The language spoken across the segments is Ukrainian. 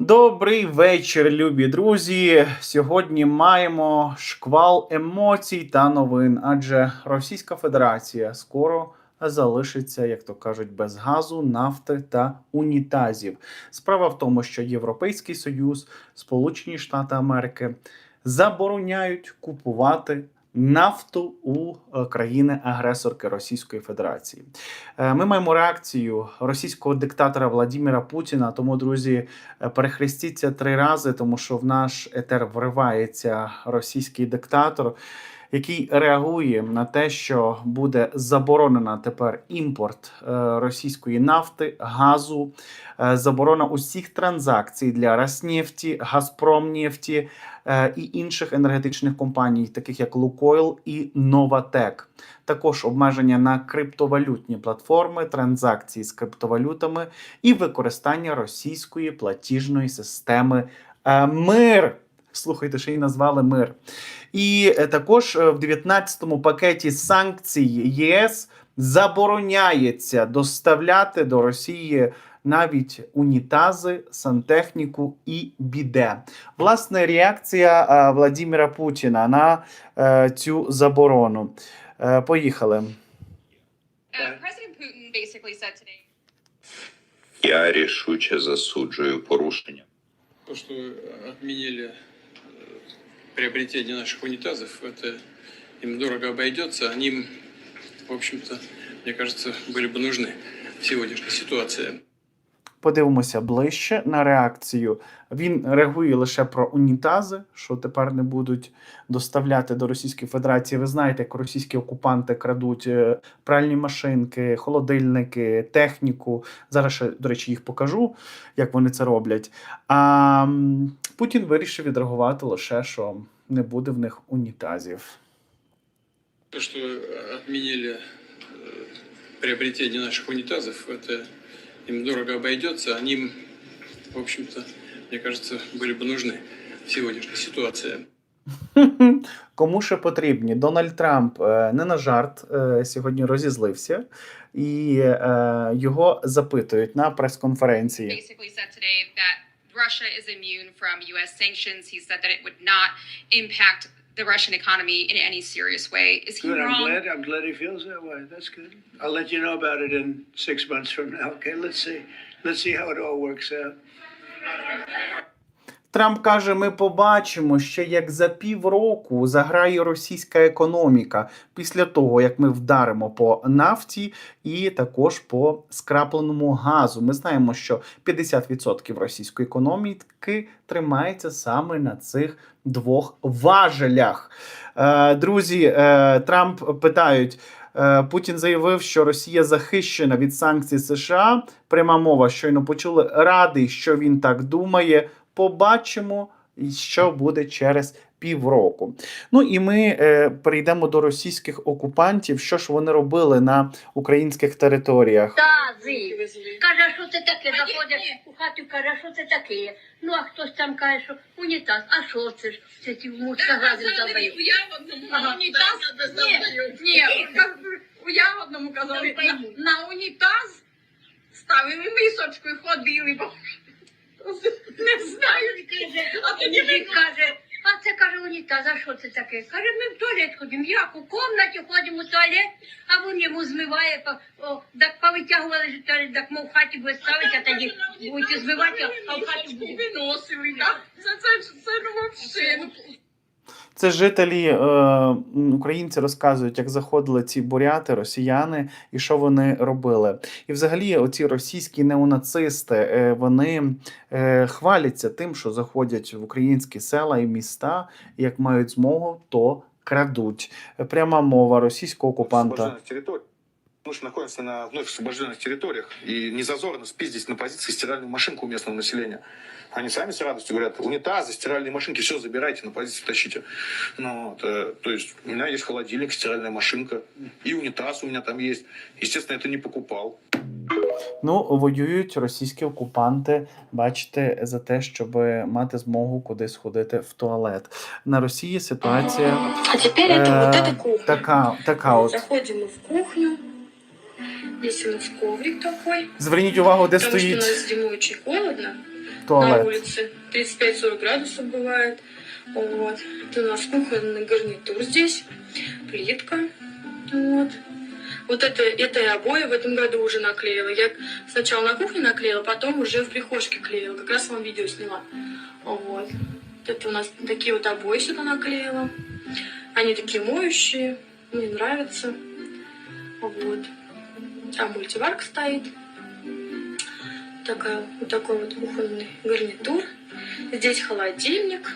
Добрий вечір, любі друзі. Сьогодні маємо шквал емоцій та новин, адже Російська Федерація скоро залишиться, як то кажуть, без газу, нафти та унітазів. Справа в тому, що Європейський Союз, Сполучені Штати Америки забороняють купувати. Нафту у е, країни-агресорки Російської Федерації. Е, Ми маємо реакцію російського диктатора Владіміра Путіна. Тому, друзі, Е, перехрестіться три рази, тому що в наш етер вривається російський диктатор, який реагує на те, що буде заборонена тепер імпорт е, російської нафти, газу, е, заборона усіх транзакцій для Роснефті, Газпромнефті е, і інших енергетичних компаній, таких як Лукойл і Новатек. Також обмеження на криптовалютні платформи, транзакції з криптовалютами і використання російської платіжної системи Мир. Слухайте, ще й назвали мир. І е, також е, в 19-му пакеті санкцій ЄС забороняється доставляти до Росії навіть унітази, сантехніку і біде. Власне, реакція е, Владимира Путіна на цю заборону. Е, Поїхали. Я рішуче засуджую порушення. То, отменили э, приобретение наших унитазов, это им дорого обойдется. Они, им, в общем-то, мне кажется, были бы нужны в сегодняшней ситуации. Подивимося ближче на реакцію. Він реагує лише про унітази, що тепер не будуть доставляти до Російської Федерації. Ви знаєте, як російські окупанти крадуть е, пральні машинки, холодильники, техніку. Зараз ще, до речі, їх покажу, як вони це роблять. А м, Путін вирішив відреагувати лише, що не буде в них унітазів. То, что э, отменили э, приобретение наших унитазов, это им дорого обойдется. Они, им, в общем-то, мне кажется, были бы нужны в сегодняшней ситуации. Кому ще потрібні? Дональд Трамп е, не на жарт е, сьогодні розізлився, і е, його запитують на прес-конференції. Basically said today that Russia is immune from U.S. sanctions. He said that it would not impact the Russian economy in any serious way. Is he Good. I'm glad. I'm glad he feels that way. That's good. I'll let you know about it in six months from now. Okay. Let's see. Let's see how it all works out. Трамп каже: ми побачимо ще як за півроку заграє російська економіка після того, як ми вдаримо по нафті і також по скрапленому газу. Ми знаємо, що 50% російської економіки тримається саме на цих двох важелях. Е, Друзі, е, Трамп питають. Е, Путін заявив, що Росія захищена від санкцій США. Пряма мова щойно почули. Радий, що він так думає. Побачимо, що буде через півроку. Ну і ми е, перейдемо до російських окупантів. Що ж вони робили на українських територіях? Тази. Каже, що це таке? Заходять хату, каже, що це таке. Ну, а хтось там каже, що унітаз. А що це ж? Це ті мушка газу забрали. У ягодному Ага. унітаз ні, ні, у ягодному казали, на, на унітаз ставили мисочку і ходили, бо не знаю. А тоді він каже, а це каже унітаз, а що це таке? Каже, ми в туалет ходимо. Як у кімнаті ходимо в туалет, а він йому змиває, по- о, так повитягували ж туалет, так мов в хаті буде ставити, а тоді будете змивати, а в хаті буде. Виносили, так? Це, це, це, це, ну, ну, Це жителі е, українці розказують, як заходили ці буряти, росіяни, і що вони робили. І взагалі, оці російські неонацисти е, вони е, хваляться тим, що заходять в українські села і міста, і як мають змогу, то крадуть. Пряма мова російського окупанта. территорий. Мы же находимся на вновь освобожденных территориях, и не зазорно спиздить на позиции стиральную машинку у местного населения. Они сами с радостью говорят, унитазы, стиральные машинки, все забирайте, на позицию тащите. Ну, вот, э, то есть у меня есть холодильник, стиральная машинка, и унитаз у меня там есть. Естественно, я это не покупал. Ну, воюють російські окупанти, бачите, за те, щоб мати змогу кудись ходити в туалет. На Росії ситуація А теперь это Э, вот эта кухня. така, така от. Заходим мы в кухню. Здесь у нас коврик такой. Зверніть увагу, де Потому что у стоїть нас зимой очень холодно. На туалет. улице 35-40 градусов бывает. Вот. Это у нас кухонный гарнитур здесь. Плитка. Вот. Вот это, это и обои в этом году уже наклеила. Я сначала на кухне наклеила, потом уже в прихожке клеила. Как раз вам видео сняла. Вот. Вот Это у нас такие вот обои сюда наклеила. Они такие моющие. Мне нравятся. Вот. Там мультиварка стоит. Такая, вот такой вот кухонный гарнитур. Здесь холодильник,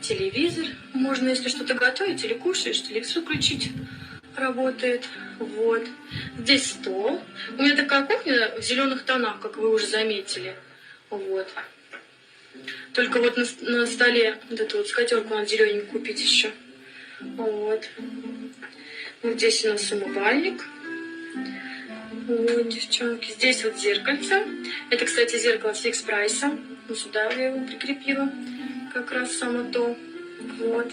телевизор. Можно, если что-то готовить или кушаешь, телевизор включить. Работает. Вот. Здесь стол. У меня такая кухня в зеленых тонах, как вы уже заметили. Вот. Только вот на, на столе вот эту вот скатерку надо зелененькую купить еще. Вот. Вот здесь у нас умывальник. Вот, девчонки. Здесь вот зеркальце. Это, кстати, зеркало фикс прайса. Вот сюда я его прикрепила. Как раз само то. Вот.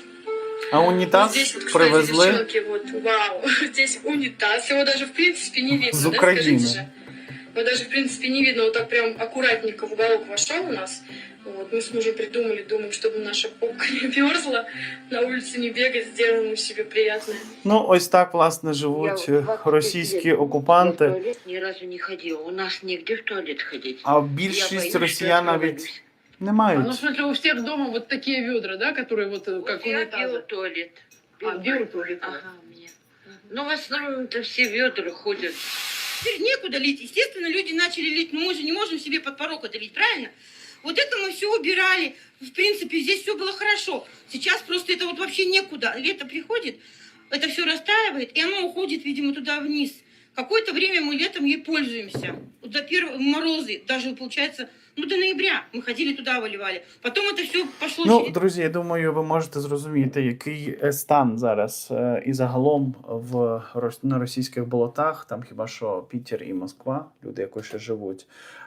А Вот унітаз здесь вот, кстати, привезли девчонки, вот, вау. Здесь унитаз. Его даже, в принципе, не видно, С да, Украины. скажите же? Его даже, в принципе, не видно. Вот так прям аккуратненько в уголок вошел у нас. Вот, мы с мужем придумали, думаем, чтобы наша попка не мерзла, на улице не бегать, сделаем мы себе приятное. Ну, ось так, власне, живуть е, російські окупанти. Я в туалет ни разу не ходила. У нас нигде в туалет ходить. А Я більшість боюсь, что росіян навіть остановлюсь. не А, ну, в мають. смысле, у всех дома вот такие ведра, да, которые вот э, как Я унитазы? биотуалет. А, биотуалет. Ага, у меня. Ну, в основном-то все ведра ходят. Теперь некуда лить. Естественно, люди начали лить, но мы же не можем себе под порог это лить, правильно? Вот это мы все убирали. В принципе, здесь все было хорошо. Сейчас просто это вот вообще некуда. Лето приходит, это все растаивает, и оно уходит, видимо, туда вниз. Какое-то время мы летом ей пользуемся. Вот до первых морозы, даже получается, ну до ноября мы ходили туда, выливали. Потом это все пошло Ну, через- друзі, я думаю, ви можете зрозуміти, який е, стан зараз е, і загалом в рос- на російських болотах, там хіба що Пітер і Москва, люди, які ще живуть, е,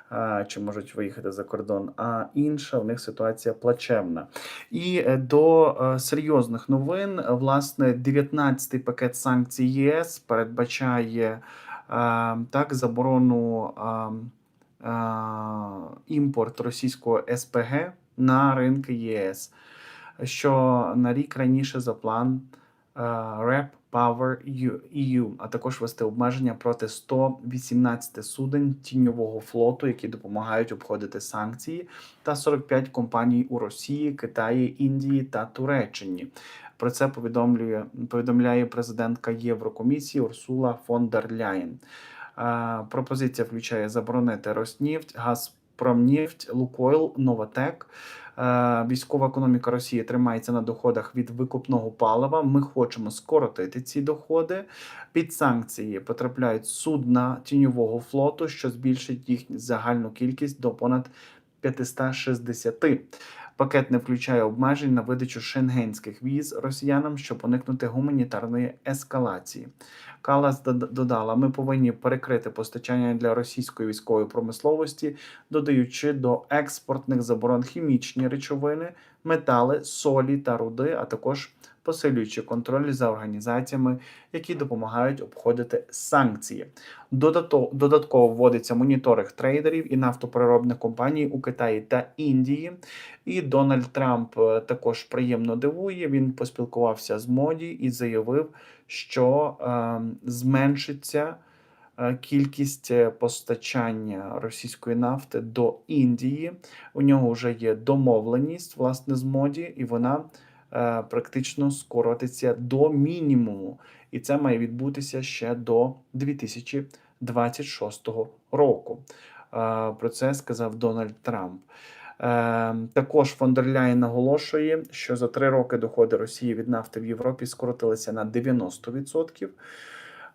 чи можуть виїхати за кордон, а інша в них ситуація плачевна. І е, до е, серйозних новин, власне, 19-й пакет санкцій ЄС передбачає е, так заборону. імпорт російського СПГ на ринки ЄС, що на рік раніше за план REP Power EU, а також вести обмеження проти 118 суден тіньового флоту, які допомагають обходити санкції, та 45 компаній у Росії, Китаї, Індії та Туреччині. Про це повідомлює повідомляє президентка Єврокомісії Урсула фон дер Ляєн. Пропозиція включає заборонити Роснефть, Газпромнефть, Лукойл, Новатек. Е, Військова економіка Росії тримається на доходах від викупного палива. Ми хочемо скоротити ці доходи. Під санкції потрапляють судна тіньового флоту, що збільшить їхню загальну кількість до понад 560. Пакет не включає обмежень на видачу шенгенських віз росіянам, щоб уникнути гуманітарної ескалації. Калас додала: ми повинні перекрити постачання для російської військової промисловості, додаючи до експортних заборон хімічні речовини, метали, солі та руди, а також посилюючи контроль за організаціями, які допомагають обходити санкції. Додатково вводиться моніторинг трейдерів і нафтопереробних компаній у Китаї та Індії. І Дональд Трамп е, також приємно дивує. Він поспілкувався з моді і заявив, що е, зменшиться кількість е, постачання російської нафти до Індії. У нього вже є домовленість власне з моді, і вона практично скоротиться до мінімуму. І це має відбутися ще до 2026 року. Е, Про це сказав Дональд Трамп. Е, Також фондерляєн наголошує, що за три роки доходи Росії від нафти в Європі скоротилися на 90%.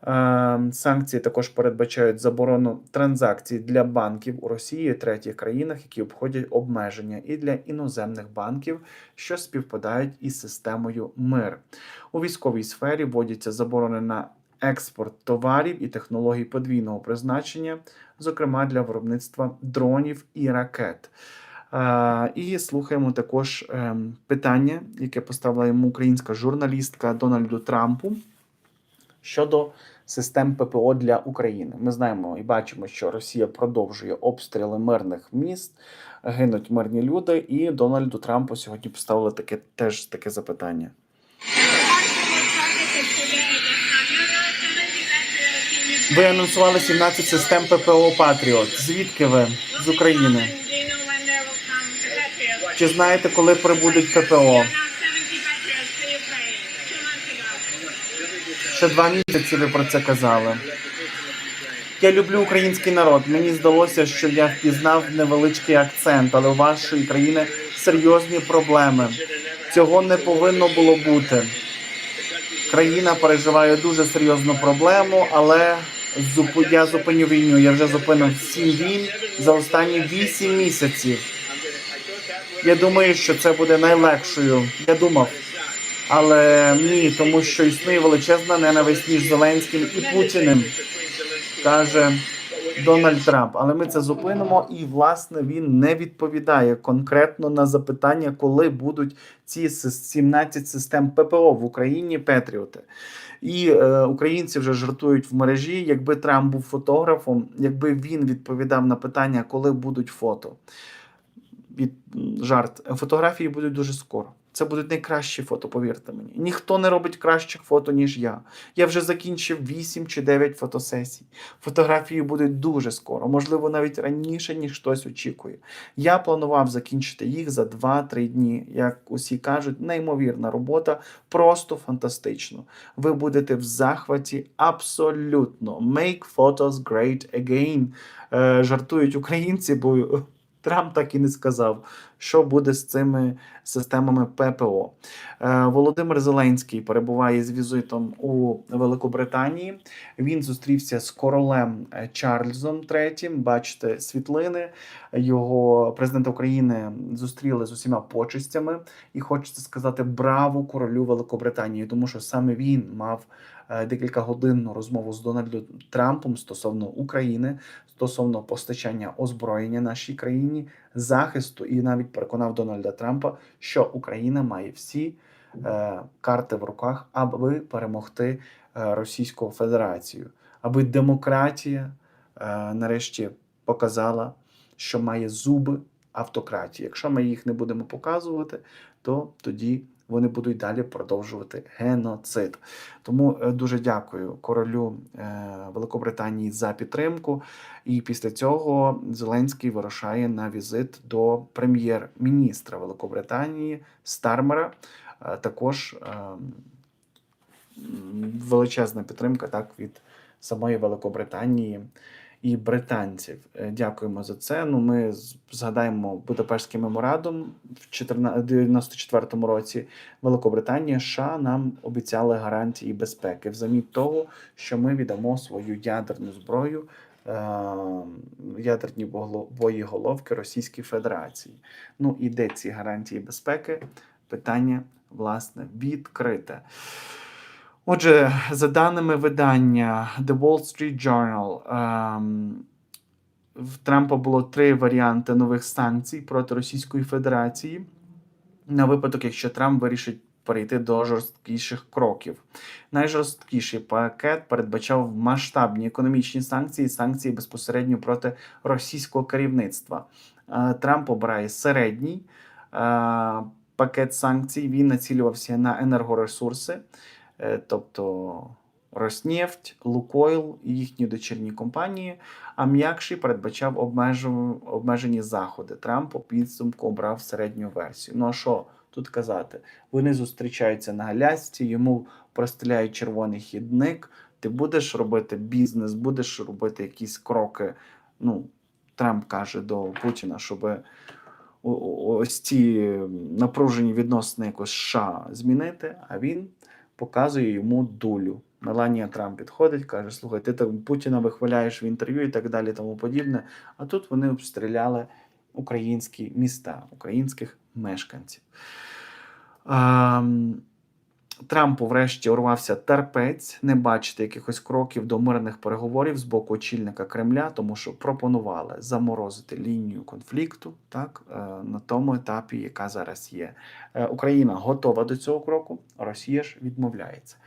Е, Санкції також передбачають заборону транзакцій для банків у Росії і третіх країнах, які обходять обмеження, і для іноземних банків, що співпадають із системою МИР. У військовій сфері вводяться заборони на експорт товарів і технологій подвійного призначення, зокрема для виробництва дронів і ракет. Е, І слухаємо також ем, питання, яке поставила йому українська журналістка Дональду Трампу щодо систем ППО для України. Ми знаємо і бачимо, що Росія продовжує обстріли мирних міст, гинуть мирні люди, і Дональду Трампу сьогодні поставили таке теж таке запитання. Ви анонсували 17 систем ППО Патріот. Звідки ви? З України. Чи знаєте, коли прибудуть ППО? Ще два місяці ви про це казали. Я люблю український народ. Мені здалося, що я впізнав невеличкий акцент, але у вашої країни серйозні проблеми. Цього не повинно було бути. Країна переживає дуже серйозну проблему, але я зупиню війну. Я вже зупинив сім війн за останні вісім місяців. Я думаю, що це буде найлегшою. Я думав. Але ні, тому що існує величезна ненависть між Зеленським і Путіним, каже Дональд Трамп. Але ми це зупинимо, і власне він не відповідає конкретно на запитання, коли будуть ці сис- 17 систем ППО в Україні Петріоти. І е, українці вже жартують в мережі. Якби Трамп був фотографом, якби він відповідав на питання, коли будуть фото. Від жарт. Фотографії будуть дуже скоро. Це будуть найкращі фото, повірте мені. Ніхто не робить кращих фото, ніж я. Я вже закінчив 8 чи 9 фотосесій. Фотографії будуть дуже скоро, можливо, навіть раніше, ніж хтось очікує. Я планував закінчити їх за 2-3 дні. Як усі кажуть, неймовірна робота, просто фантастично. Ви будете в захваті абсолютно. Make photos great again. Е, жартують українці, бо Трамп так і не сказав, що буде з цими системами ППО. Е, Володимир Зеленський перебуває з візитом у Великобританії. Він зустрівся з королем е, Чарльзом III. Бачите світлини. Його президента України зустріли з усіма почестями. І хочеться сказати браво королю Великобританії, тому що саме він мав е, декілька годинну розмову з Дональдом Трампом стосовно України, стосовно постачання озброєння нашій країні, захисту, і навіть переконав Дональда Трампа, що Україна має всі е, карти в руках, аби перемогти е, Російську Федерацію, аби демократія нарешті показала, що має зуби автократії. Якщо ми їх не будемо показувати, то тоді вони будуть далі продовжувати геноцид. Тому е, дуже дякую королю е, Великобританії за підтримку. І після цього Зеленський вирушає на візит до прем'єр-міністра Великобританії Стармера. Е, Також величезна підтримка так від самої Великобританії і британців. Е, Дякуємо за це. Ну, ми згадаємо Будапештський меморандум в 1994 році. Великобританія США нам обіцяли гарантії безпеки взамін того, що ми віддамо свою ядерну зброю. е, Ядерні боєголовки Російській Федерації. Ну і де ці гарантії безпеки? Питання власне відкрите. Отже, за даними видання The Wall Street Journal, ем, в Трампа було три варіанти нових санкцій проти Російської Федерації на випадок, якщо Трамп вирішить перейти до жорсткіших кроків. Найжорсткіший пакет передбачав масштабні економічні санкції, санкції безпосередньо проти російського керівництва. Е, Трамп обирає середній е, пакет санкцій. Він націлювався на енергоресурси, тобто Роснефть, Лукойл і їхні дочірні компанії. А м'якший передбачав обмежені заходи. Трамп у підсумку обрав середню версію. Ну а що тут казати? Вони зустрічаються на Галясці, йому простеляють червоний хідник. Ти будеш робити бізнес, будеш робити якісь кроки. Ну, Трамп каже до Путіна, щоб ось ці напружені відносини якось США змінити, а він показує йому дулю. Меланія Трамп підходить, каже: Слухай, ти там Путіна вихваляєш в інтерв'ю і так далі, тому подібне. А тут вони обстріляли українські міста, українських мешканців. Ем, Трампу врешті урвався терпець не бачити якихось кроків до мирних переговорів з боку очільника Кремля, тому що пропонували заморозити лінію конфлікту так, е, на тому етапі, яка зараз є. Е, Україна готова до цього кроку, Росія ж відмовляється.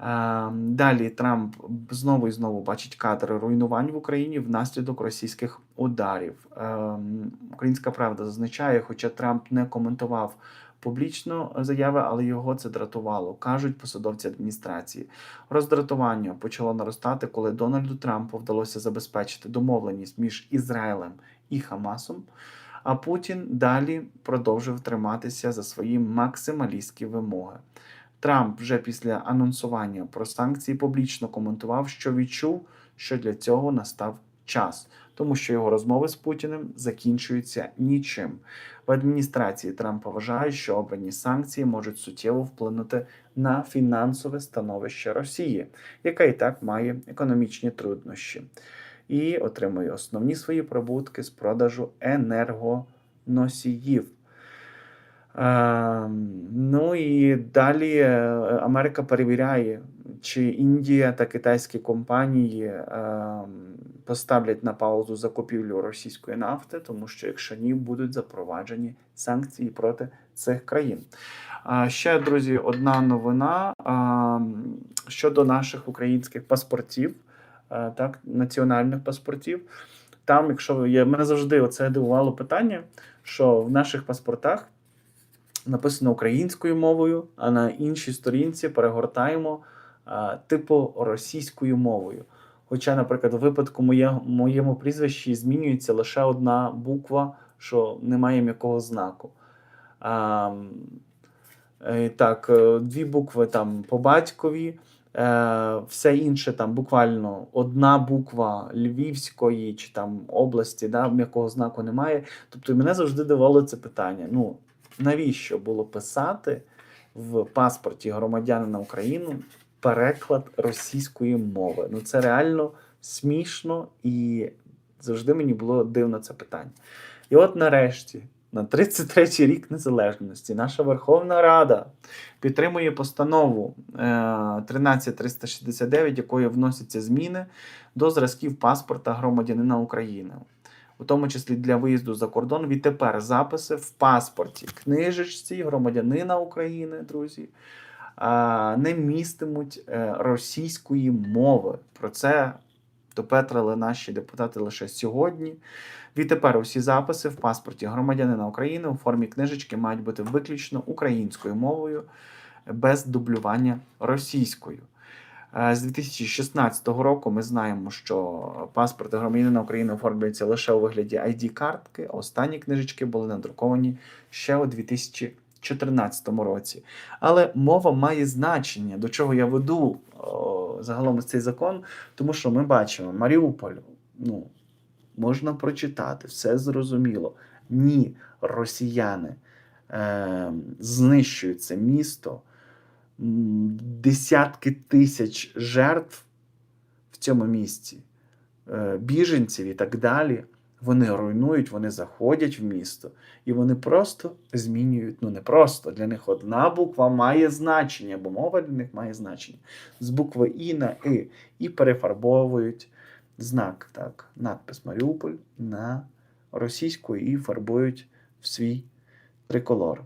Е, Далі Трамп знову і знову бачить кадри руйнувань в Україні внаслідок російських ударів. Е, Українська правда зазначає, хоча Трамп не коментував публічно заяви, але його це дратувало, кажуть посадовці адміністрації. Роздратування почало наростати, коли Дональду Трампу вдалося забезпечити домовленість між Ізраїлем і Хамасом. А Путін далі продовжив триматися за свої максималістські вимоги. Трамп вже після анонсування про санкції публічно коментував, що відчув, що для цього настав час, тому що його розмови з Путіним закінчуються нічим. В адміністрації Трампа вважають, що обрані санкції можуть суттєво вплинути на фінансове становище Росії, яка і так має економічні труднощі, і отримує основні свої прибутки з продажу енергоносіїв. Е, ну і далі е, Америка перевіряє, чи Індія та китайські компанії е, поставлять на паузу закупівлю російської нафти, тому що якщо ні, будуть запроваджені санкції проти цих країн. А ще, друзі, одна новина а, щодо наших українських паспортів, а, так, національних паспортів. Там, якщо є, мене завжди оце дивувало питання, що в наших паспортах написано українською мовою, а на іншій сторінці перегортаємо типу російською мовою. Хоча, наприклад, у випадку моє, моєму прізвищі змінюється лише одна буква, що немає м'якого знаку. А, е, так, е, дві букви там по батькові, е, все інше там буквально одна буква Львівської чи там області, да, м'якого знаку немає. Тобто мене завжди дивало це питання. Ну, навіщо було писати в паспорті громадянина України переклад російської мови? Ну це реально смішно і завжди мені було дивно це питання. І от нарешті, на 33-й рік незалежності, наша Верховна Рада підтримує постанову е, 13369, якою вносяться зміни до зразків паспорта громадянина України у тому числі для виїзду за кордон, відтепер записи в паспорті, книжечці громадянина України, друзі, не містимуть е, російської мови. Про це допетрили наші депутати лише сьогодні. Відтепер усі записи в паспорті громадянина України у формі книжечки мають бути виключно українською мовою без дублювання російською. Е, З 2016 року ми знаємо, що паспорти громадянина України оформлюються лише у вигляді ID-картки, а останні книжечки були надруковані ще у 2014 році. Але мова має значення, до чого я веду о, загалом цей закон, тому що ми бачимо Маріуполь, ну, можна прочитати, все зрозуміло. Ні, росіяни е, знищують це місто десятки тисяч жертв в цьому місці, е, біженців і так далі. Вони руйнують, вони заходять в місто, і вони просто змінюють. Ну не просто для них одна буква має значення, бо мова для них має значення з букви І на И і перефарбовують знак, так, надпис Маріуполь на російську і фарбують в свій триколор.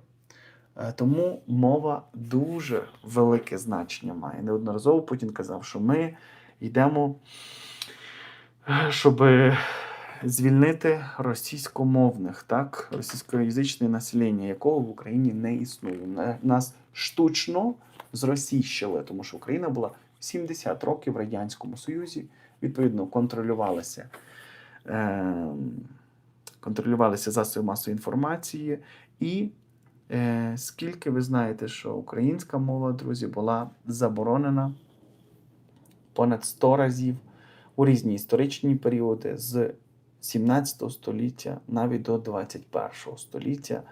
Е, Тому мова дуже велике значення має. Неодноразово Путін казав, що ми йдемо, е, щоб звільнити російськомовних, так, російськоязичне населення, якого в Україні не існує. Нас штучно зросійщили, тому що Україна була 70 років в Радянському Союзі, відповідно, контролювалася. Е- контролювалися засоби масової інформації, і е, скільки ви знаєте, що українська мова, друзі, була заборонена понад 100 разів у різні історичні періоди з 17 століття навіть до 21 століття,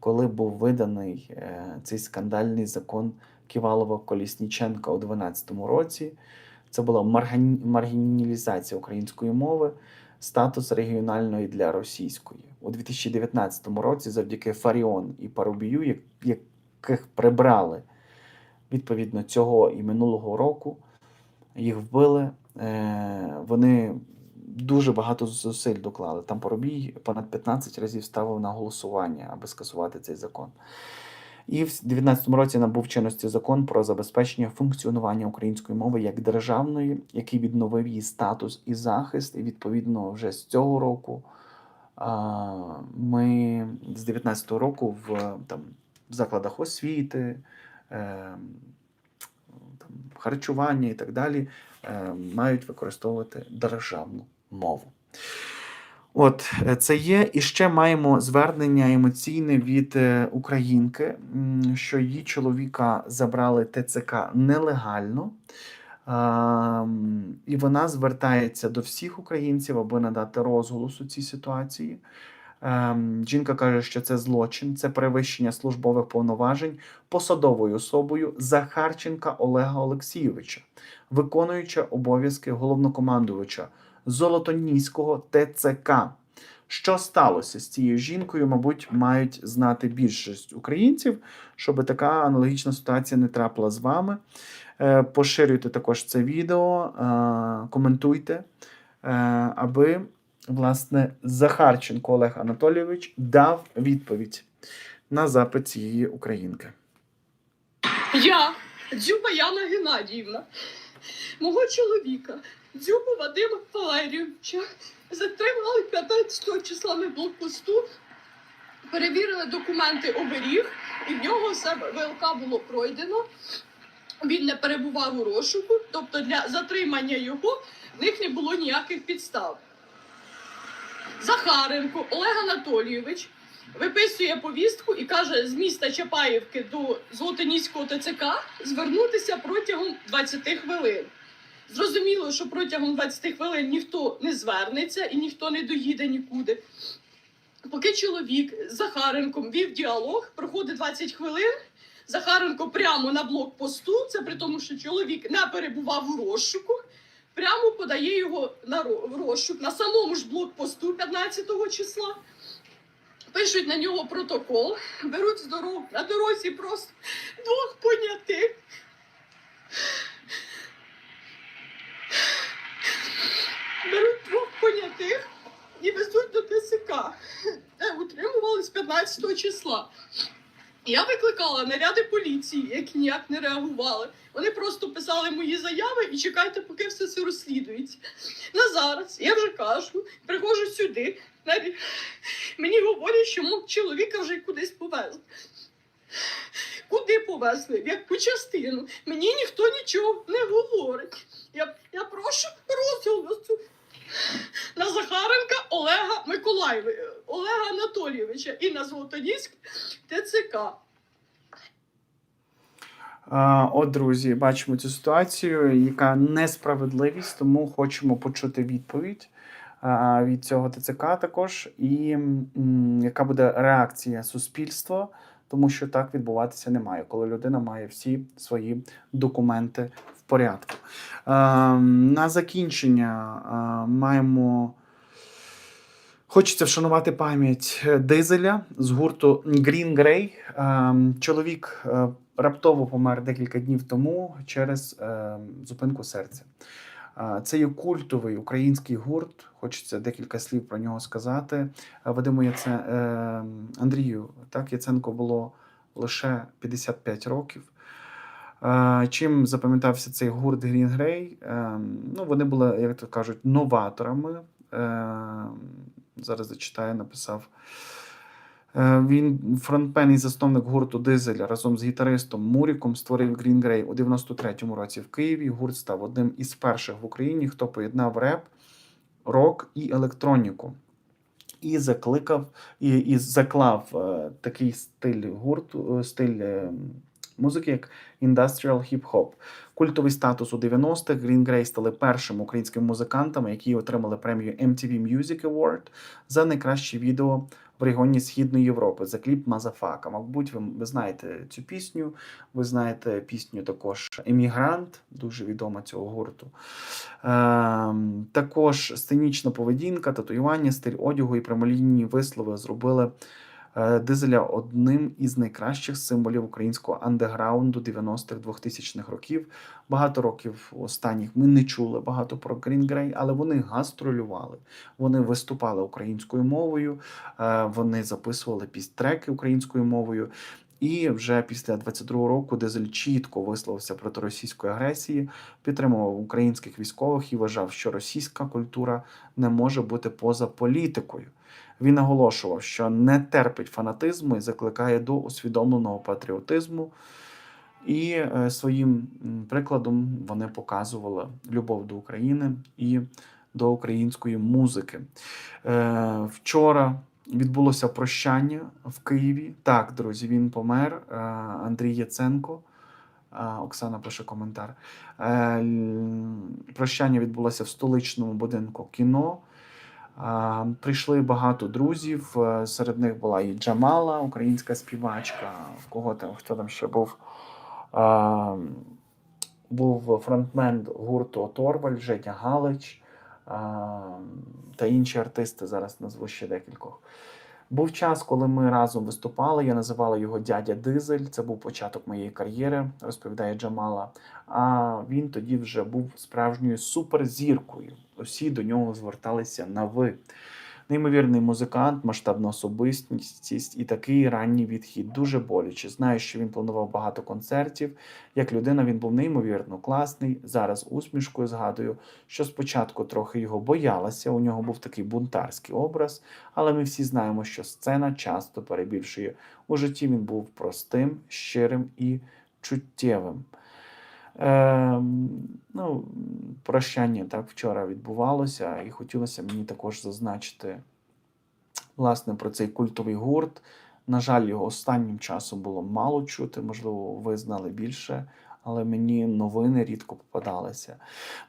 коли був виданий е, цей скандальний закон Ківалова Колісніченка у 12 році. Це була маргіналізація української мови, статус регіональної для російської. У 2019 році, завдяки Фаріон і Парубію, яких прибрали відповідно цього і минулого року, їх вбили. Е, Вони дуже багато зусиль доклали. Там Парубій понад 15 разів ставив на голосування, аби скасувати цей закон. І в 2019 році набув чинності закон про забезпечення функціонування української мови як державної, який відновив її статус і захист. І відповідно вже з цього року ми з 2019 року в там в закладах освіти, е, там, харчування і так далі е, мають використовувати державну мову. От е, це є. І ще маємо звернення емоційне від е, українки, що її чоловіка забрали ТЦК нелегально. І вона звертається до всіх українців, аби надати розголос у цій ситуації. Ем, Жінка каже, що це злочин, це перевищення службових повноважень посадовою особою Захарченка Олега Олексійовича, виконуюча обов'язки головнокомандувача Золотоніського ТЦК. Що сталося з цією жінкою, мабуть, мають знати більшість українців, щоб така аналогічна ситуація не трапила з вами. Е, Поширюйте також це відео, е, коментуйте, е, аби власне Захарченко Олег Анатолійович дав відповідь на запит цієї українки. Я, Дзюба Яна Геннадіївна, мого чоловіка, Дзюбу Вадима Валерійовича, затримали 15 числа на блокпосту, перевірили документи оберіг, і в нього ВЛК було пройдено. Він не перебував у розшуку, тобто для затримання його в них не було ніяких підстав. Захаренко Олег Анатолійович виписує повістку і каже з міста Чапаївки до Золотоніського ТЦК звернутися протягом 20 хвилин. Зрозуміло, що протягом 20 хвилин ніхто не звернеться і ніхто не доїде нікуди. Поки чоловік з Захаренком вів діалог, проходить 20 хвилин. Захаренко прямо на блокпосту, це при тому, що чоловік не перебував у розшуку, прямо подає його на розшук на самому ж блокпосту 15 числа. Пишуть на нього протокол, беруть з дорог, на дорозі просто двох понятих. Беруть двох понятих і везуть до ТСК, де утримували з 15 числа. Я викликала наряди поліції, які ніяк не реагували. Вони просто писали мої заяви і чекайте, поки все це розслідується. На зараз я вже кажу, приходжу сюди. Мені говорять, що мого чоловіка вже кудись повезли. Куди повезли? В яку частину? Мені ніхто нічого не говорить. Я, я прошу розголосу на Захаренка Олега Миколаєвича, Олега Анатолійовича і на Золотоніськ ТЦК. От, друзі, бачимо цю ситуацію, яка несправедливість, тому хочемо почути відповідь від цього ТЦК також, і яка буде реакція суспільства, тому що так відбуватися не має, коли людина має всі свої документи порядку. На закінчення маємо. Хочеться вшанувати пам'ять дизеля з гурту Green Grey. Ем, Чоловік е, раптово помер декілька днів тому через е, зупинку серця. Е, Це є культовий український гурт. Хочеться декілька слів про нього сказати. Е, Вадиму Яце... е, Андрію, так, Яценко було лише 55 років. Чим запам'ятався цей гурт Green Grey? Е, Ну, вони були, як то кажуть, новаторами. Е, Зараз зачитаю, написав. Е, Він фронтмен і засновник гурту Дизеля разом з гітаристом Муріком створив Green Grey у 93-му році в Києві. Гурт став одним із перших в Україні, хто поєднав реп, рок і електроніку. І закликав, і, і заклав е, такий стиль гурту, е, стиль е, музики, як Industrial Hip-Hop. Культовий статус у 90-х Green Grey стали першими українськими музикантами, які отримали премію MTV Music Award за найкраще відео в регіоні Східної Європи за кліп Мазафака. Мабуть, ви, ви знаєте цю пісню. Ви знаєте пісню також Емігрант, дуже відома цього гурту. Ем, також сценічна поведінка, татуювання, стиль одягу і прямолінійні вислови зробили е, дизеля одним із найкращих символів українського андеграунду 90-х 2000-х років. Багато років останніх ми не чули багато про Green Grey, але вони гастролювали, вони виступали українською мовою, е, вони записували піс- треки українською мовою. І вже після 22-го року Дизель чітко висловився проти російської агресії, підтримував українських військових і вважав, що російська культура не може бути поза політикою. Він наголошував, що не терпить фанатизму і закликає до усвідомленого патріотизму. І е, своїм прикладом вони показували любов до України і до української музики. Е, вчора відбулося прощання в Києві. Так, друзі, він помер. Е, Андрій Яценко. Оксана пише коментар. Прощання відбулося в столичному будинку кіно. Прийшли багато друзів. е, Серед них була і Джамала, українська співачка. Кого там хто там ще був? Був фронтмен гурту Торваль, Женя Галич та інші артисти. Зараз назву ще декількох. Був час, коли ми разом виступали. Я називала його дядя Дизель. Це був початок моєї кар'єри, розповідає Джамала. А він тоді вже був справжньою суперзіркою. Усі до нього зверталися на ви. Неймовірний музикант, масштабна особистість і такий ранній відхід. Дуже боляче. Знаю, що він планував багато концертів. Як людина він був неймовірно класний. Зараз усмішкою згадую, що спочатку трохи його боялася. У нього був такий бунтарський образ, але ми всі знаємо, що сцена часто перебільшує. У житті він був простим, щирим і чуттєвим. Е, ну, прощання так вчора відбувалося, і хотілося мені також зазначити власне про цей культовий гурт. На жаль, його останнім часом було мало чути, можливо, ви знали більше, але мені новини рідко попадалися.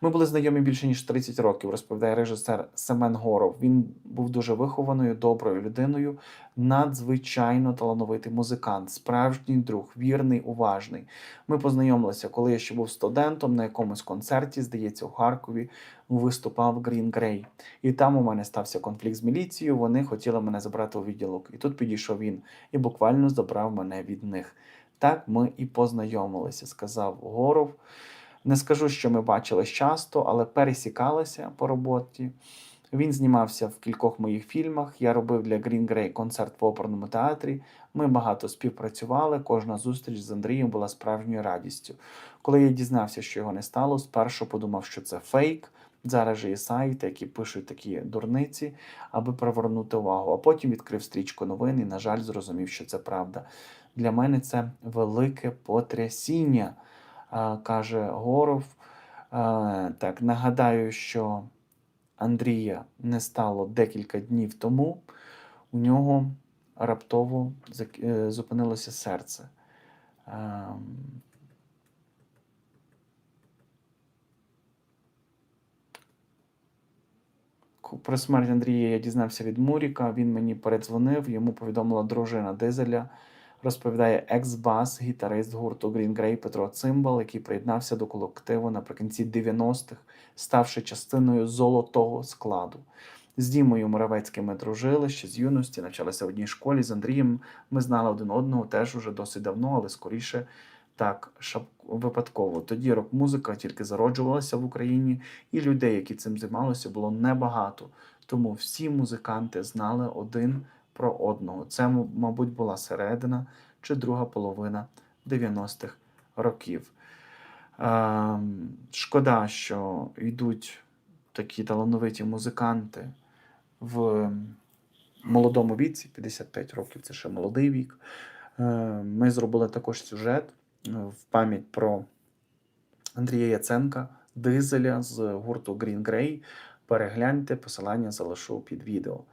Ми були знайомі більше ніж 30 років, розповідає режисер Семен Горов. Він був дуже вихованою, доброю людиною, надзвичайно талановитий музикант, справжній друг, вірний, уважний. Ми познайомилися, коли я ще був студентом на якомусь концерті, здається, у Харкові виступав Green Grey. І там у мене стався конфлікт з міліцією. Вони хотіли мене забрати у відділок. І тут підійшов він і буквально забрав мене від них. Так ми і познайомилися, сказав Горов. Не скажу, що ми бачились часто, але пересікалися по роботі. Він знімався в кількох моїх фільмах. Я робив для Green Grey концерт в оперному театрі. Ми багато співпрацювали. Кожна зустріч з Андрієм була справжньою радістю. Коли я дізнався, що його не стало, спершу подумав, що це фейк. Зараз же є сайти, які пишуть такі дурниці, аби привернути увагу. А потім відкрив стрічку новин і, на жаль, зрозумів, що це правда. Для мене це велике потрясіння, каже Горов. Так, нагадаю, що Андрія не стало декілька днів тому. У нього раптово е, зупинилося серце. Про смерть Андрія я дізнався від Муріка. Він мені передзвонив, йому повідомила дружина Дизеля. Розповідає екс-бас, гітарист гурту Green Grey Петро Цимбал, який приєднався до колективу наприкінці 90-х, ставши частиною золотого складу. З Дімою Моравецьким ми дружили ще з юності, навчалися в одній школі. З Андрієм ми знали один одного теж уже досить давно, але скоріше так випадково. Тоді рок-музика тільки зароджувалася в Україні, і людей, які цим займалися, було небагато. Тому всі музиканти знали один про одного. Це, мабуть, була середина чи друга половина 90-х років. Ем, шкода, що йдуть такі талановиті музиканти в молодому віці, 55 років це ще молодий вік. Е, Ми зробили також сюжет в пам'ять про Андрія Яценка, дизеля з гурту Green Grey. Перегляньте, посилання залишу під відео.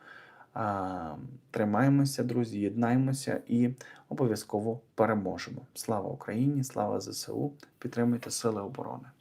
Тримаємося, друзі, єднаємося і обов'язково переможемо. Слава Україні! Слава ЗСУ! Підтримуйте Сили оборони!